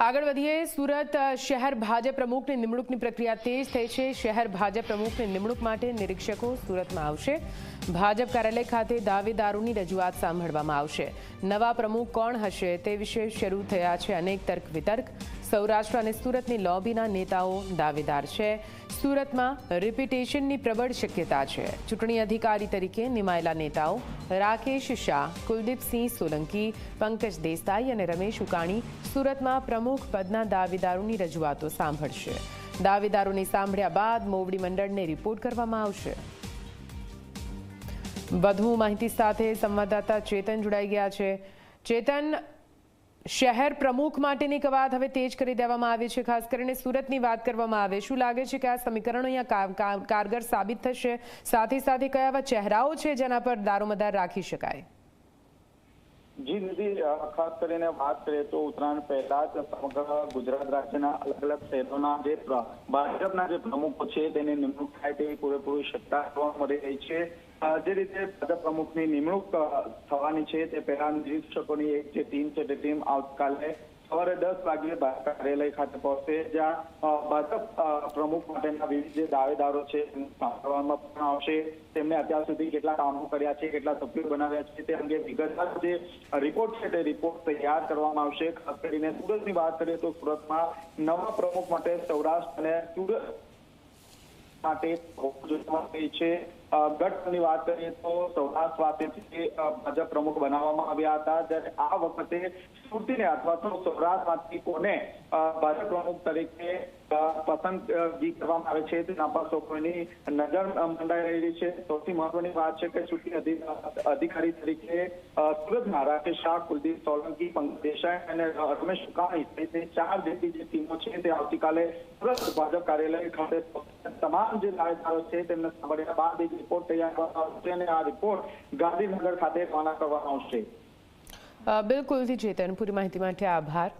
આગળ વધીએ, સુરત શહેર ભાજપ પ્રમુખની નિમણૂકની પ્રક્રિયા તેજ થઈ છે. શહેર ભાજપ પ્રમુખની નિમણૂક માટે નિરીક્ષકો સુરતમાં આવશે. ભાજપ કાર્યાલય ખાતે દાવેદારોની રજૂઆત સાંભળવામાં આવશે. નવા પ્રમુખ કોણ હશે તે વિશે શરૂ થયા છે અનેક તર્ક વિતર્ક. સૌરાષ્ટ્ર અને સુરતની લોબીના નેતાઓ દાવેદાર છે. સુરતમાં રિપિટેશનની પ્રબળ શક્યતા છે. ચૂંટણી અધિકારી તરીકે નિમાયેલા નેતાઓ રાકેશ શાહ, કુલદીપસિંહ સોલંકી, પંકજ દેસાઈ અને રમેશ ઉકાણી સુરતમાં પ્રમુખ પદના દાવેદારોની રજૂઆતો સાંભળશે. દાવેદારોને સાંભળ્યા બાદ મોવડી મંડળને રિપોર્ટ કરવામાં આવશે. વધુ માહિતી સાથે સંવાદદાતા ચેતન જોડાઈ ગયા છે. ચેતન શહેર પ્રમુખ માટેની કવાયત હવે તેજ કરી દેવામાં આવી છે. ખાસ કરીને સુરતની વાત કરવામાં આવે, શું લાગે છે કે આ સમીકરણો અહીંયા કારગર સાબિત થશે? સાથે સાથે કયા એવા ચહેરાઓ છે જેના પર દારોમદાર રાખી શકાય? જી દીદી ખાસ કરીને વાત કરીએ તો ઉત્તરાયણ પહેલા જ સમગ્ર ગુજરાત રાજ્યના અલગ અલગ શહેરોના જે ભાજપના જે પ્રમુખો છે તેની નિમણૂક થાય તેવી પૂરેપૂરી શક્યતા જોવા મળી રહી છે. જે રીતે ભાજપ પ્રમુખની નિમણૂક થવાની છે તે પહેલા નિરીક્ષકોની એક જે ટીમ છે તે ટીમ આવતીકાલે સવારે દસ વાગ્યે ભાજપ કાર્યાલય ખાતે પહોંચશે જ્યાં ભાજપ પ્રમુખ માટેના વિવિધ જે દાવેદારો છે સાંભળવામાં પણ આવશે. તેમને અત્યાર સુધી કેટલા કામો કર્યા છે, કેટલા સભ્યો બનાવ્યા છે, તે અંગે વિગતવાર જે રિપોર્ટ છે, તે રિપોર્ટ તૈયાર કરવામાં આવશે. ખાસ કરીને સુરતની વાત કરીએ તો સુરતમાં નવા પ્રમુખ માટે સૌરાષ્ટ્ર અને સુરત માટે છે. અ, ગઢની વાત કરીએ તો સૌરાષ્ટ્ર વાસીથી ભાજપ પ્રમુખ બનાવવામાં આવ્યા હતા. જ્યારે આ વખતે સુરતીને અથવા તો સૌરાષ્ટ્રમાંથી કોને ભાજપ પ્રમુખ તરીકે પસંદગી કરવામાં આવે છે તેના પર સૌની નજર મંડાઈ રહેલી છે. સૌથી મહત્વની વાત છે કે ચૂંટણી અધિકારી તરીકે સુરતના રાકેશ શાહ કુલદીપ સોલંકી પંકજ દેસાઈ અને રમેશ સુકાણી સહિતની ચાર જેટલી જે ટીમો છે તે આવતીકાલે સુરત ભાજપ કાર્યાલય ખાતે તમામ જે દાવેદારો છે તેમને સાંભળ્યા બાદ રિપોર્ટ તૈયાર કરવામાં આવશે અને આ રિપોર્ટ ગાંધીનગર ખાતે રવાના કરવામાં આવશે. અ, બિલકુલથી ચેતન પૂરી માહિતી માટે આભાર.